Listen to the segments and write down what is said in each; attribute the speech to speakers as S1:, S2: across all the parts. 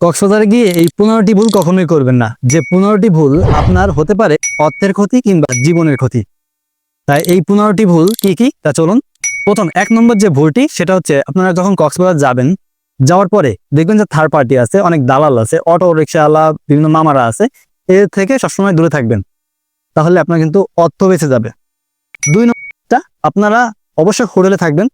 S1: কক্সবাজারে গিয়ে এই পনেরোটি ভুল কখনোই করবেন না। যে পনেরোটি ভুল আপনার হতে পারে অর্থের ক্ষতি কিংবা জীবনের ক্ষতি। তাই এই পনেরোটি ভুল কি কি? তা চলুন। প্রথম, এক নম্বর যে ভুলটি, সেটা হচ্ছে আপনারা যখন কক্সবাজার যাবেন, যাওয়ার পরে দেখবেন যে থার্ড পার্টি আছে, অনেক দালাল আছে, অটো রিক্সাওয়ালা বিভিন্ন মামারা আছে এর থেকে সবসময় দূরে থাকবেন। তাহলে আপনার কিন্তু অর্থ বেঁচে যাবে। দুই নম্বরটা, আপনারা অবশ্যই হোটেলে থাকবেন।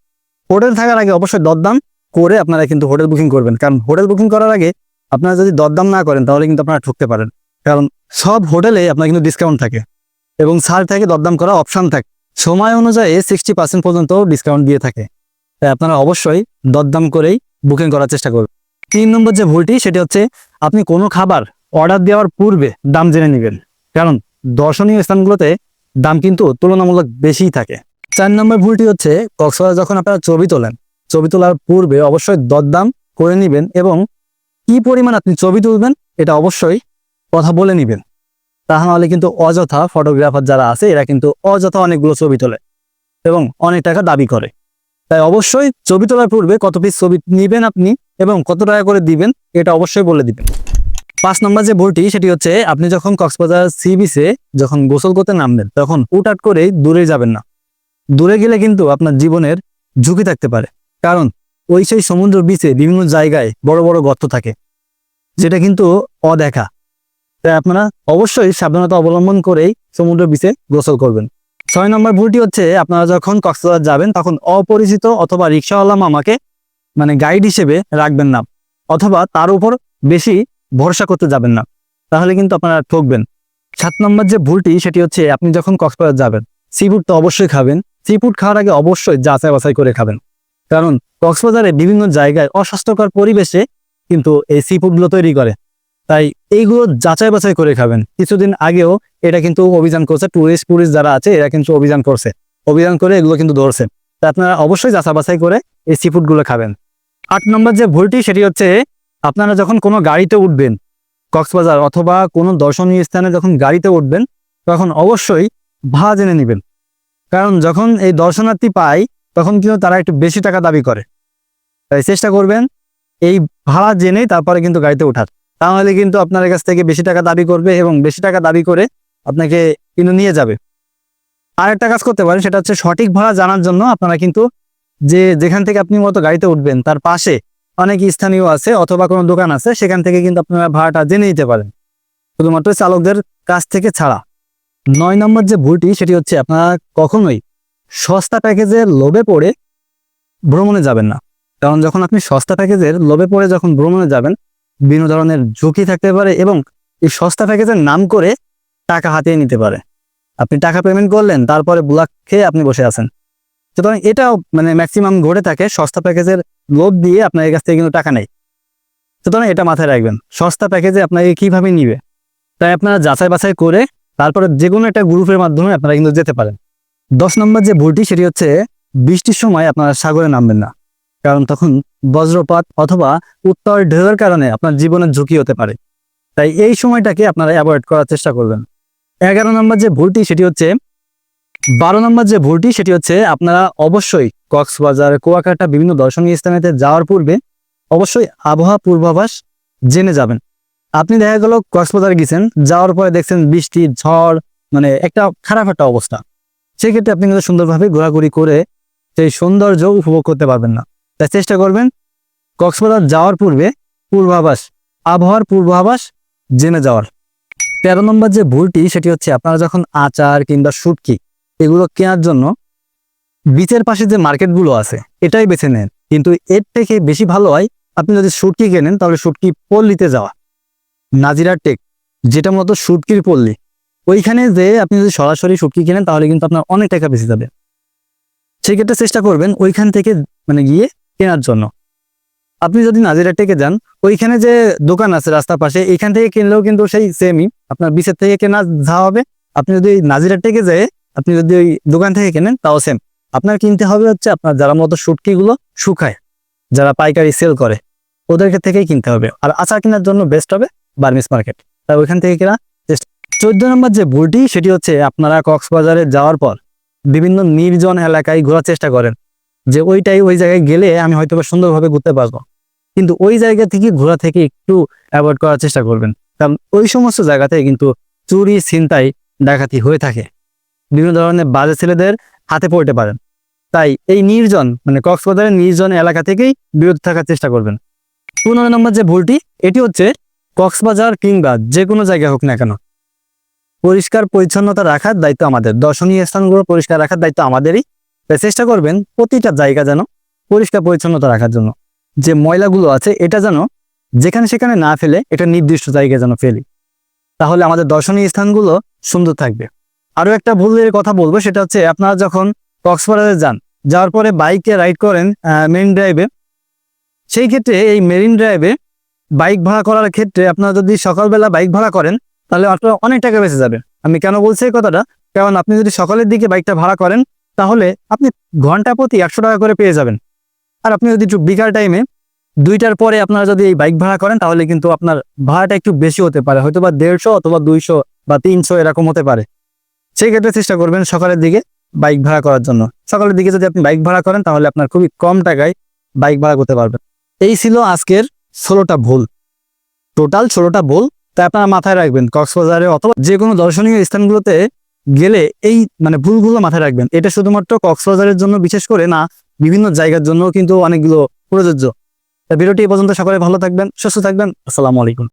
S1: হোটেলে থাকার আগে অবশ্যই দরদাম করে আপনারা কিন্তু হোটেল বুকিং করবেন। কারণ হোটেল বুকিং করার আগে আপনারা যদি দরদাম না করেন, তাহলে কিন্তু আপনারা ঠকতে পারেন। কারণ সব হোটেলে আপনার কিন্তু ডিসকাউন্ট থাকে। এবং ছাড় থাকে, দরদাম করা অপশান থাকে। সময় অনুযায়ী সিক্সটি পার্সেন্ট পর্যন্ত ডিসকাউন্ট দিয়ে থাকে। তাই আপনারা অবশ্যই দরদাম করেই বুকিং করার চেষ্টা করবেন। তিন নম্বর যে ভুলটি, সেটি হচ্ছে আপনি কোনো খাবার অর্ডার দেওয়ার পূর্বে দাম জেনে নেবেন। কারণ দর্শনীয় স্থানগুলোতে দাম কিন্তু তুলনামূলক বেশিই থাকে। চার নম্বর ভুলটি হচ্ছে, কক্সবাজার যখন আপনারা ছবি তোলেন, ছবি তোলার পূর্বে অবশ্যই দরদাম করে নেবেন এবং কি পরিমাণ আপনি ছবি তুলবেন, এটা অবশ্যই কথা বলে নেবেন। তা নাহলে কিন্তু অযথা ফটোগ্রাফার যারা আছে, এরা কিন্তু অযথা অনেকগুলো ছবি তোলে এবং অনেক টাকা দাবি করে। তাই অবশ্যই ছবি তোলার পূর্বে কত পিস ছবি নেবেন আপনি এবং কত টাকা করে দিবেন, এটা অবশ্যই বলে দিবেন। পাঁচ নম্বর যে ভুলটি, সেটি হচ্ছে আপনি যখন কক্সবাজার সি বিচে যখন গোসল করতে নামবেন, তখন উটাট করে দূরে যাবেন না। দূরে গেলে কিন্তু আপনার জীবনের ঝুঁকি থাকতে পারে। কারণ ওই সেই সমুদ্র বিচে বিভিন্ন জায়গায় বড় বড় গর্ত থাকে, যেটা কিন্তু অদেখা। তাই আপনারা অবশ্যই সাবধানতা অবলম্বন করেই সমুদ্র বিচে গোসল করবেন। ছয় নম্বর ভুলটি হচ্ছে, আপনারা যখন কক্সবাজার যাবেন, তখন অপরিচিত অথবা রিক্সাওয়ালা মামাকে মানে গাইড হিসেবে রাখবেন না, অথবা তার উপর বেশি ভরসা করতে যাবেন না, তাহলে কিন্তু আপনারা ঠকবেন। সাত নম্বর যে ভুলটি, সেটি হচ্ছে আপনি যখন কক্সবাজার যাবেন সি ফুড তো অবশ্যই খাবেন। সি ফুড খাওয়ার আগে অবশ্যই যাচাই বাছাই করে খাবেন। কারণ কক্সবাজারে বিভিন্ন জায়গায় অস্বাস্থ্যকর পরিবেশে কিন্তু এই সি ফুডগুলো তৈরি করে। তাই এইগুলো যাচাই বাছাই করে খাবেন। কিছুদিন আগেও এটা কিন্তু অভিযান করছে। টুরিস্ট টুরিস্ট যারা আছে, এরা কিন্তু অভিযান করছে। অভিযান করে এগুলো কিন্তু ধরছে। তা আপনারা অবশ্যই যাচাই বাছাই করে এই সি ফুডগুলো খাবেন। আট নম্বর যে ভুলটি, সেটি হচ্ছে আপনারা যখন কোনো গাড়িতে উঠবেন, কক্সবাজার অথবা কোনো দর্শনীয় স্থানে যখন গাড়িতে উঠবেন, তখন অবশ্যই ভাড়া জেনে নেবেন। কারণ যখন এই দর্শনার্থী পায় তখন কিন্তু তারা একটু বেশি টাকা দাবি করে। তাই চেষ্টা করবেন এই ভাড়া জেনে তারপরে কিন্তু গাড়িতে ওঠার। তাহলে কিন্তু আপনার কাছ থেকে বেশি টাকা দাবি করবে এবং বেশি টাকা দাবি করে আপনাকে কিন্তু নিয়ে যাবে। আর একটা কাজ করতে পারেন, সেটা হচ্ছে সঠিক ভাড়া জানার জন্য আপনারা কিন্তু যে যেখান থেকে আপনি মতো গাড়িতে উঠবেন, তার পাশে অনেক স্থানীয় আছে অথবা কোনো দোকান আছে, সেখান থেকে কিন্তু আপনারা ভাড়াটা জেনে নিতে পারেন। শুধুমাত্র চালকদের কাছ থেকে ছাড়া। নয় নম্বর যে ভুলটি, সেটি হচ্ছে আপনারা কখনোই সস্তা প্যাকেজের লোভে পড়ে ভ্রমণে যাবেন না। কারণ যখন আপনি সস্তা প্যাকেজের লোভে পড়ে যখন ভ্রমণে যাবেন বিভিন্ন ধরনের ঝুঁকি থাকতে পারে এবং এই সস্তা প্যাকেজের নাম করে টাকা হাতিয়ে নিতে পারে। আপনি টাকা পেমেন্ট করলেন, তারপরে ব্লাক খেয়ে আপনি বসে আছেন। সুতরাং এটাও মানে ম্যাক্সিমাম ঘটে থাকে, সস্তা প্যাকেজের লোভ দিয়ে আপনার কাছ থেকে কিন্তু টাকা নেই সুতরাং এটা মাথায় রাখবেন, সস্তা প্যাকেজে আপনাকে কীভাবে নিবে? তাই আপনারা যাচাই বাছাই করে তারপরে যে কোনো একটা গ্রুপের মাধ্যমে আপনারা কিন্তু যেতে পারেন। দশ নম্বর যে ভুলটি সেটি হচ্ছে বৃষ্টির সময় আপনারা সাগরে নামবেন না। কারণ তখন বজ্রপাত অথবা উত্তর ঢেউয়ের কারণে আপনার জীবনের ঝুঁকি হতে পারে। তাই এই সময়টাকে আপনারা অ্যাভয়েড করার চেষ্টা করবেন। এগারো নম্বর যে ভুলটি সেটি হচ্ছে, বারো নম্বর যে ভুলটি সেটি হচ্ছে আপনারা অবশ্যই কক্সবাজার, কুয়াকাটা, বিভিন্ন দর্শনীয় স্থানেতে যাওয়ার পূর্বে অবশ্যই আবহাওয়া পূর্বাভাস জেনে যাবেন। আপনি দেখা গেল কক্সবাজার গেছেন, যাওয়ার পরে দেখছেন বৃষ্টি, ঝড় মানে একটা খারাপ একটা অবস্থা। সেক্ষেত্রে আপনি কিন্তু সুন্দরভাবে ঘোরাঘুরি করে সেই সৌন্দর্য উপভোগ করতে পারবেন না। তাই চেষ্টা করবেন কক্সবাজার যাওয়ার পূর্বে পূর্বাভাস, আবহাওয়ার পূর্বাভাস জেনে যাওয়ার। তেরো নম্বর যে ভুলটি, সেটি হচ্ছে আপনারা যখন আচার কিংবা শুটকি এগুলো কেনার জন্য বিচের পাশে যে মার্কেটগুলো আছে, এটাই বেছে নেন। কিন্তু এর থেকে বেশি ভালো হয়, আপনি যদি শুটকি কেনেন, তাহলে শুটকি পল্লীতে যাওয়া। নাজিরা টেক, যেটা মূলত শুটকির পল্লী। ওইখানে যে আপনি যদি সরাসরি শুটকি কেনেন, তাহলে কিন্তু আপনার অনেক টাকা বেশি যাবে। সেক্ষেত্রে চেষ্টা করবেন ওইখান থেকে মানে গিয়ে কেনার জন্য। আপনি যদি নাজিরা টেকে যান, ওইখানে যে দোকান আছে রাস্তার পাশে, এখান থেকে কিনলেও কিন্তু সেই সেমই আপনার বিচের থেকে কেনা যা হবে। আপনি যদি নাজিরা টেকে যায় আপনি যদি ওই দোকান থেকে কেনেন, তাও সেম আপনার কিনতে হবে হচ্ছে আপনার যারা মতো সুটকিগুলো শুকায়, যারা পাইকারি সেল করে ওদেরকে থেকেই কিনতে হবে। আর আচার কেনার জন্য বেস্ট হবে বার্মিস মার্কেট তাই ওইখান থেকে কেনা চোদ্দ নম্বর যে ভুলটি, সেটি হচ্ছে আপনারা কক্সবাজারে যাওয়ার পর বিভিন্ন নির্জন এলাকায় ঘোরার চেষ্টা করেন যে ওইটাই ওই জায়গায় গেলে আমি হয়তো সুন্দরভাবে ঘুরতে পারব। কিন্তু ওই জায়গা থেকে ঘোরা থেকে একটু অ্যাভয়েড করার চেষ্টা করবেন। কারণ ওই সমস্ত জায়গাতে কিন্তু চুরি, ছিনতাই, ডাকাতি হয়ে থাকে। বিভিন্ন ধরনের বাজে ছেলেদের হাতে পড়তে পারেন তাই এই নির্জন মানে কক্সবাজারের নির্জন এলাকা থেকেই বিরত থাকার চেষ্টা করবেন। পনেরো নম্বর যে ভুলটি, এটি হচ্ছে কক্সবাজার কিংবা যে কোনো জায়গায় হোক না কেন পরিষ্কার পরিচ্ছন্নতা রাখার দায়িত্ব আমাদের। দর্শনীয় স্থানগুলো পরিষ্কার রাখার দায়িত্ব আমাদেরই। তাই চেষ্টা করবেন প্রতিটা জায়গা যেন পরিষ্কার পরিচ্ছন্নতা রাখার জন্য। যে ময়লাগুলো আছে, এটা যেন যেখানে সেখানে না ফেলে, এটা নির্দিষ্ট জায়গায় যেন ফেলি। তাহলে আমাদের দর্শনীয় স্থানগুলো সুন্দর থাকবে। আরও একটা ভুলের কথা বলব, সেটা হচ্ছে আপনারা যখন কক্সবাজারে যান, যাওয়ার পরে বাইকে রাইড করেন মেরিন ড্রাইভে সেই ক্ষেত্রে এই মেরিন ড্রাইভে বাইক ভাড়া করার ক্ষেত্রে আপনারা যদি সকালবেলা বাইক ভাড়া করেন তাহলে আপনার অনেক টাকা বেঁচে যাবে। আমি কেন বলছি এই কথাটা? কারণ আপনি যদি সকালের দিকে বাইকটা ভাড়া করেন, তাহলে আপনি ঘণ্টা প্রতি একশো টাকা করে পেয়ে যাবেন। আর আপনি যদি একটু বিকাল টাইমে দুইটার পরে আপনারা যদি এই বাইক ভাড়া করেন, তাহলে কিন্তু আপনার ভাড়াটা একটু বেশি হতে পারে। হয়তো বা দেড়শো অথবা দুইশো বা তিনশো এরকম হতে পারে। সেই ক্ষেত্রে চেষ্টা করবেন সকালের দিকে বাইক ভাড়া করার জন্য। সকালের দিকে যদি আপনি বাইক ভাড়া করেন, তাহলে আপনার খুবই কম টাকায় বাইক ভাড়া করতে পারবেন। এই ছিল আজকের ষোলোটা ভুল। টোটাল ষোলোটা ভুল তাই আপনারা মাথায় রাখবেন, কক্সবাজারে অথবা যে কোনো দর্শনীয় স্থানগুলোতে গেলে এই মানে ভুলগুলো মাথায় রাখবেন। এটা শুধুমাত্র কক্সবাজারের জন্য বিশেষ করে না, বিভিন্ন জায়গার জন্য কিন্তু অনেকগুলো প্রযোজ্য। ভিডিওটি এই পর্যন্ত, সকলে ভালো থাকবেন, সুস্থ থাকবেন, আসসালামু আলাইকুম।